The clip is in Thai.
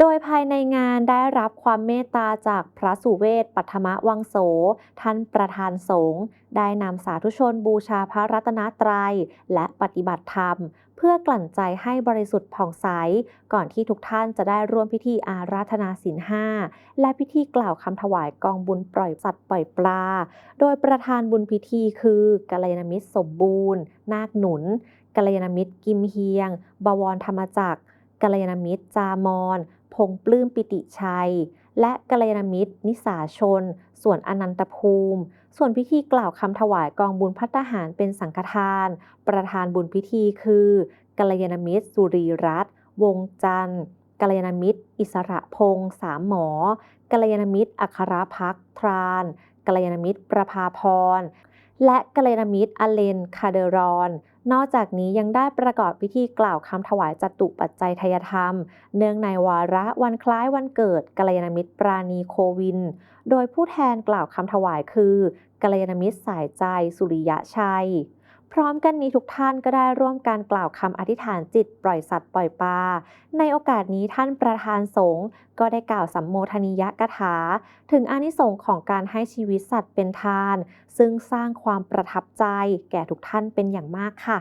โดยภายในงานได้รับความเมตตาจากพระสุเวศปัทมวังโส ท่านประธานสงฆ์ได้นำสาธุชนบูชาพระรัตนตรัย และปฏิบัติธรรม เพื่อกลั่นใจให้บริสุทธิ์ผ่องใส ก่อนที่ทุกท่านจะได้ร่วมพิธีอาราธนาศีลห้าและพิธีกล่าวคำถวายกองบุญปล่อยสัตว์ปล่อยปลา โดยประธานบุญพิธีคือกัลยาณมิตรสมบูรณ์ นาคหนุนกัลยาณมิตรกิมเฮียง บวรธรรมจักรกัลยาณมิตรจามอน พงปลื้มปิติชัย และกัลยาณมิตร นิสาชน ส่วนอนันตภูมิ ส่วนพิธีกล่าวคำถวายกองบุญพัฒหารเป็นสังฆทาน ประธานบุญพิธีคือกัลยาณมิตร สุรีรัตน์วงจันทร์กัลยาณมิตร อิสระพงษ์สามหมอกัลยาณมิตร อัครพักษ์ทรานกัลยาณมิตรประภาพร และกเลยามิตรอเลนคาเดรอน นอกจากนี้ยังได้ประกอบพิธีกล่าวคำถวายจตุปัจจัยทยธรรม เนื่องในวาระวันคล้ายวันเกิดกเลยามิตรปราณีโควิน โดยผู้แทนกล่าวคำถวายคือกเลยามิตรสายใจสุริยะชัย พร้อมกันนี้ทุกท่านก็ได้ร่วมการกล่าวคำอธิษฐานจิตปล่อยสัตว์ปล่อยปลา ในโอกาสนี้ท่านประธานสงฆ์ก็ได้กล่าวสัมโมทนิยกถา ถึงอานิสงส์ของการให้ชีวิตสัตว์เป็นทาน ซึ่งสร้างความประทับใจแก่ทุกท่านเป็นอย่างมากค่ะ